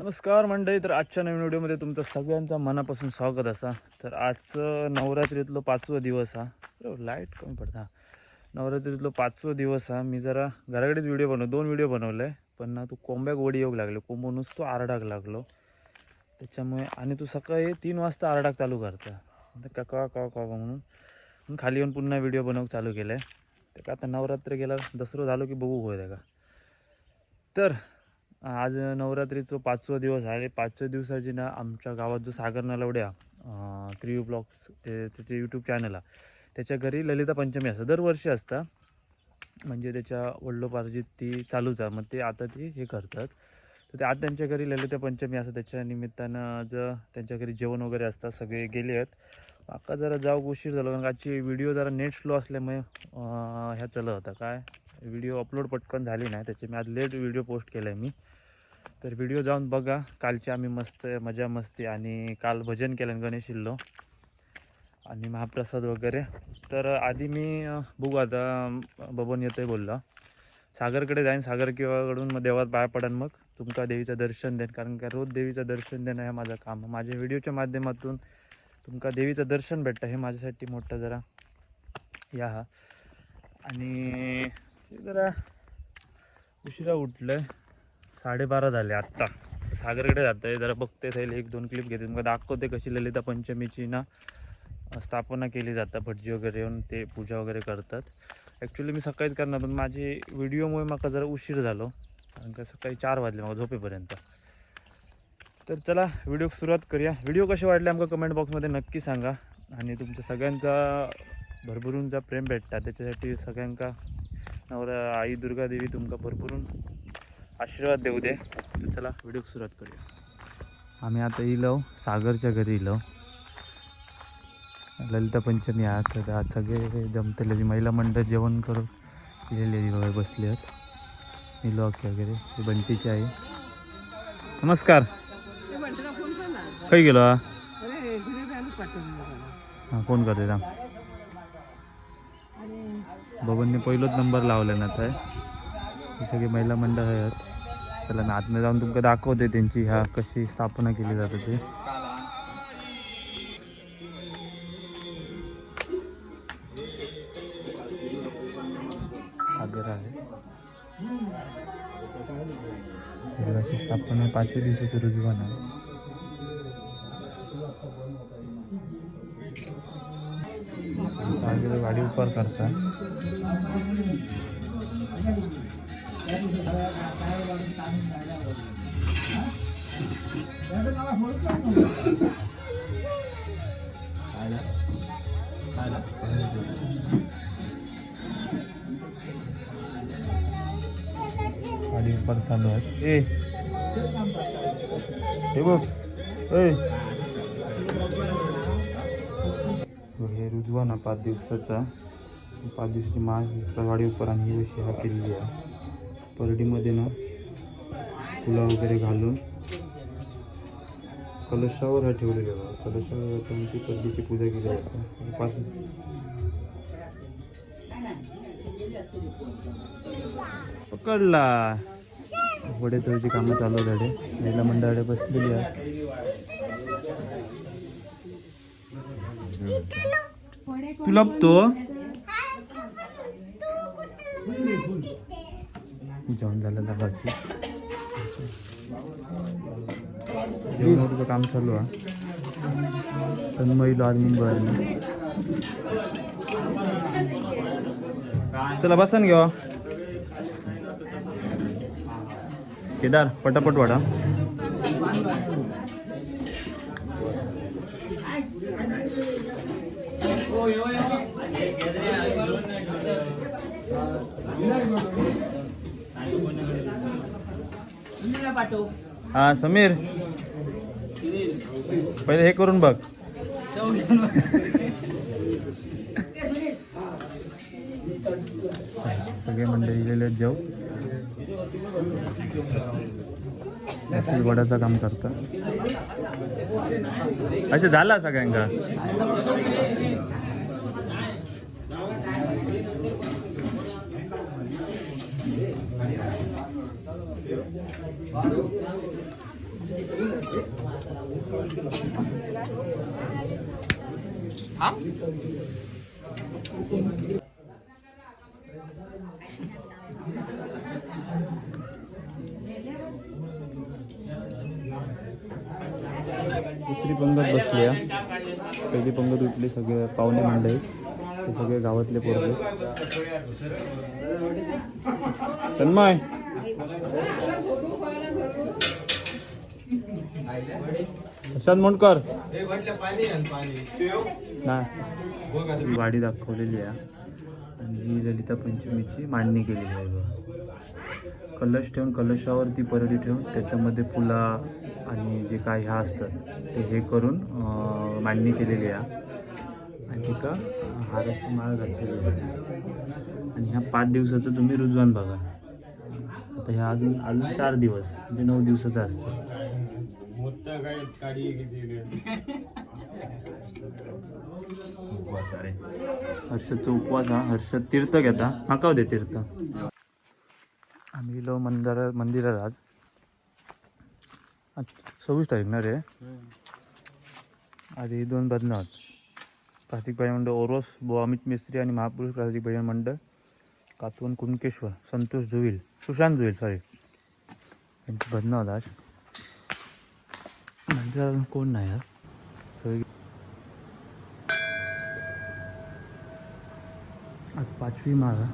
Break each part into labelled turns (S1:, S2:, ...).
S1: नमस्कार मंडळी तर आजच्या नवीन व्हिडिओमध्ये तुमचं सगळ्यांचं मनापासून स्वागत असा. तर आजचं नवरात्रीतलं पाचवं दिवस हा. लाइट कमी पडता नवरात्रीतलं पाचवं दिवस हा. मी जरा घराकडेच व्हिडिओ बनव दोन व्हिडिओ बनवले पण ना तू कोंब्याक वडी येऊ लागले. कोंबो नुसतो आरडाक लागलो. त्याच्यामुळे आणि तू सकाळी तीन वाजता आरडाक चालू करता. का का का का म्हणून. खाली येऊन पुन्हा व्हिडिओ बनवूक चालू केलं आहे तर का आता नवरात्र गेला दसरो झालो की बघू होय का. तर आज नवरात्रीचं पाचवा दिवस आहे. पाचव्या दिवसाची ना आमच्या गावात जो सागर नलवड्या क्रियू ब्लॉग्स ते त्याचे यूट्यूब चॅनल आहे त्याच्या घरी ललिता पंचमी असतं. दरवर्षी असतं. म्हणजे त्याच्या वडिलोपार्जित ती चालूच आहे. मग ते आता ती हे करतात. तर ते आज त्यांच्या घरी ललिता पंचमी असं त्याच्या निमित्तानं जर त्यांच्या घरी जेवण वगैरे असतात. सगळे गेले आहेत. आता जरा जाऊ उशीर झाला. कारण आजची व्हिडिओ जरा नेट स्लो असल्यामुळे ह्या चालू होता. काय? व्हिडिओ अपलोड पटकन झाली नाही. त्याचे मी आज लेट व्हिडिओ पोस्ट केला आहे मी. तर व्हिडिओ जाऊन बघा. कालची आम्ही मस्त मजा मस्ती आणि काल भजन केलं गणेश इल्लो आणि महाप्रसाद वगैरे. तर आधी मी बघू आता अं, बबन येतोय बोलला. सागरकडे जाईन. सागर किंवाकडून मग देवात पाय पडन मग. तुमका देवीचं दर्शन देईन. कारण का रोज देवीचं दर्शन देणं हे माझं काम. माझ्या व्हिडिओच्या माध्यमातून तुमका देवीचं दर्शन भेटतं. हे माझ्यासाठी मोठं जरा या. हा आणि जरा उशिरा उठलं साडेबारा झाले आत्ता. सागरकडे जात आहे जरा बघते थैल एक दोन क्लिप घेते. तुम्हाला दाखवते कशी ललिता पंचमीची ना स्थापना केली जातं भटजी वगैरे येऊन ते पूजा वगैरे करतात. ॲक्च्युली मी सकाळीच करणार पण माझी व्हिडिओमुळे मला जरा उशीर झालो. कारण का सकाळी चार वाजले मग झोपेपर्यंत. तर चला व्हिडिओ सुरुवात करूया. व्हिडिओ कसे वाटले आमका कमेंट बॉक्समध्ये नक्की सांगा. आणि तुमच्या सगळ्यांचा भरभरून प्रेम भेटता. त्याच्यासाठी सगळ्यांका नवरा आई दुर्गा देवी तुमका भरभरून आशीर्वाद देऊ दे. तर चला व्हिडिओ सुरुवात करूया. आम्ही आता इलो सागरच्या घरी इलो. ललिता पंचमी आहात तर आज सगळे जमतले महिला मंडळ जेवण करून इलेले वगैरे बसले आहेत. इलो अख्खे वगैरे ही बंटीची आई. नमस्कार. काही गेलो हा? हां फोन करते थांब. बबनने पहिलोच नंबर लावला ना आता ही सगळी महिला मंडळ आहेत. चला मी आतमध्ये जाऊन तुमका दाखवते त्यांची ह्या कशी स्थापना केली जाते ती. सागर आहे. अशी स्थापना पाचव्या दिवसाची रुजवान आहे गाडी उपार करता. पण चालू आहे. ए हे बघ. ए. हे रुजवा ना पाच दिवसाचा. पाच दिवसाची माळ गाडी उपर आणि ही हा केलेली आहे. परडीमध्ये ना फुलं वगैरे घालून कलशावर हा ठेवलेला आहे कलशावर ठेवून ती परडीची पूजा केली जाते पाच पकडला. वडे तोची कामं चालू झाले महिला मंडळाकडे बसलेली आहे तू? लपतो जेवण झालं बाकी. जेवण तुझं काम चालू आहे. तन्मयीलो आज मुंबई चला बसन घेऊ. केदार पटापट वाडा हा समीर. पहिले हे करून बघ. सगळे मंडळी गेले जाऊ वड्याचं काम करतं. अच्छा झाला सगळ्यांका दुसरी पंगत बसली पहिली पंगत उठली सगळे पाहुणे मंडळी ते सगळे गावातले पोरले तन्मय. प्रशांत मोंडकर. नाही ही. वाडी दाखवलेली आहे. आणि ही ललिता पंचमीची मांडणी केलेली आहे बघा. कलश ठेवून कलशावरती परडी ठेवून त्याच्यामध्ये फुला आणि जे काय ह्या असतात ते हे करून मांडणी केलेली आहे. आणि तिका हाराची माळ घातलेली आहे. आणि ह्या पाच दिवसाचं तुम्ही रुजवान बघा. आता ह्या अजून अजून चार दिवस म्हणजे नऊ दिवसाचं असतं. हर्षदचा उपवास हा? हर्षद तीर्थ घेता? माका दे तीर्थ. आम्ही गेलो मंदिरात मंदिरात आज. सव्वीस तारीख ना रे? आधी दोन बदनात. कार्तिक भजन मंडळ ओरोस बो अमित मिस्त्री आणि महापुरुष कार्तिक भजन मंडळ. कातवन कुणकेश्वर संतोष जुईल सुशांत जुईल सॉरी यांची भजनं होत आज. अजून कोण नाही यार? सगळे आज पाचवी माळा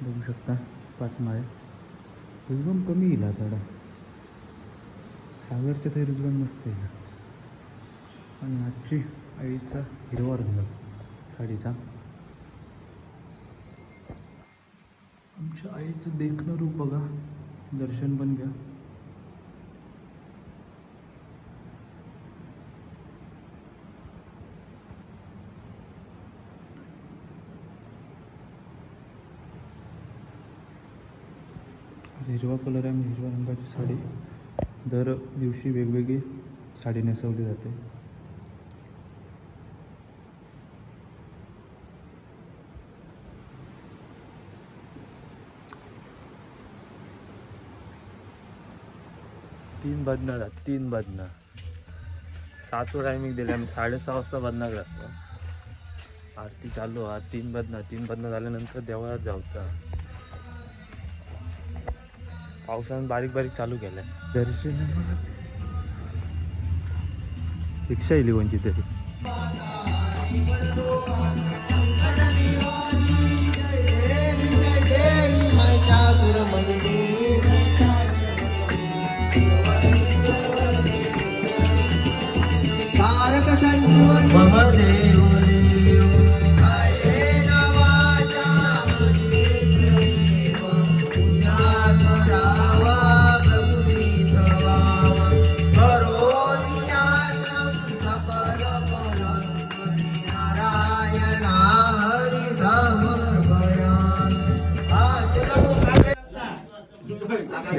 S1: बघू शकता पाच माळे रुजवण कमी येईल थोडा सागरच्या तरी रुजवण मस्त येईल आणि आजची आईचा हिरवा रंग साडीचा. आमच्या आईचं देखणं रूप बघा. दर्शन पण घ्या. हिरवा कलर आहे हिरव्या रंगाची साडी. दर दिवशी वेगवेगळी साडी नेसवली जाते. तीन बदना जात तीन बदना सातचं टायमिंग दिले आम्ही साडेसहा वाजता बदना असतो आरती चालू हा तीन बदना तीन बदना झाल्यानंतर देवळात जाऊचा पावसानं बारीक बारीक चालू केलंय दर्शन रिक्षा येईल कोणची तरी
S2: तारक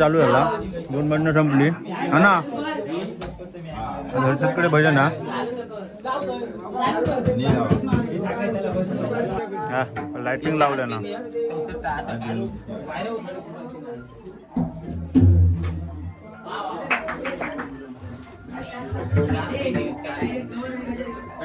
S3: चालू झाला दोन भजनं संपली. हा ना? हर्षदकडे भजन हा? हा लाइटिंग लावल्या ना.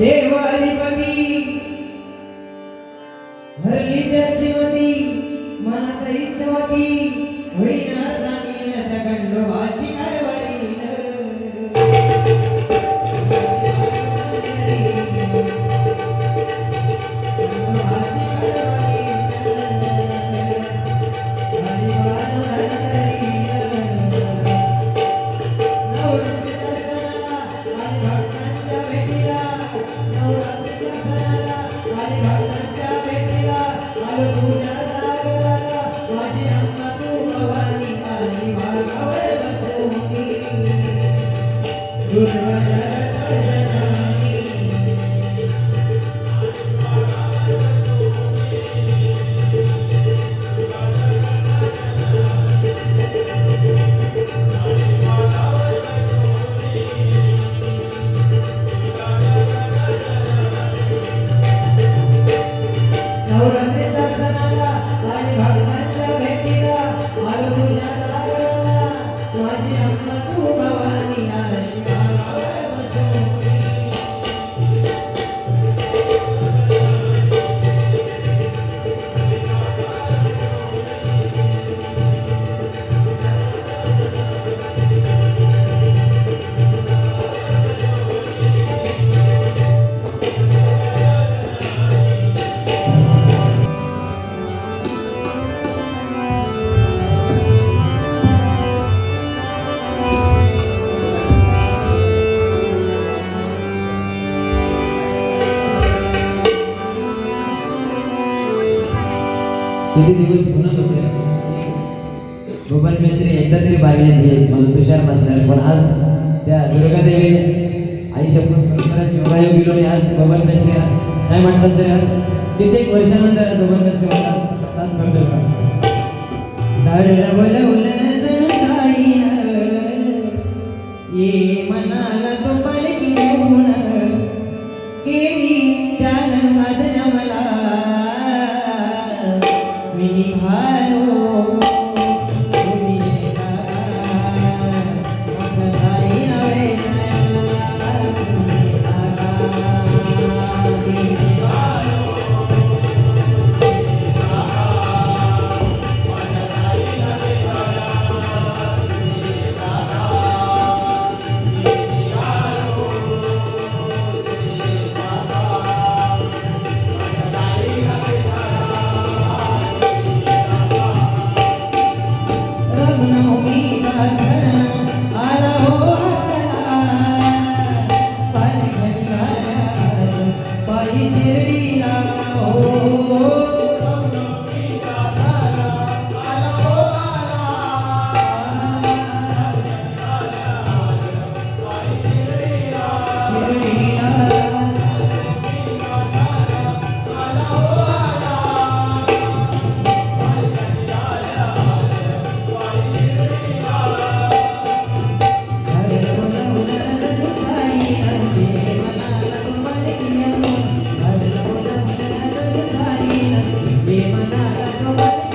S4: देव अधिपती भरली त्याची मती मनात इच्छा होती होईना जामीन त्या खंडोबाची किती दिवस म्हणत होते. गोपाल मिस्त्री एकदा तरी बागेत घे मग तुषार बसणार. पण आज त्या दुर्गादेवी आई शपून खरंच योगायोग गेलो आणि आज गोपाल मिस्त्री आज काय म्हणतात सर आज कित्येक वर्षानंतर आज गोपाल मिस्त्री मला सात करतो. का धाडला बोलवलं जणू साईनं ये
S5: Devanagara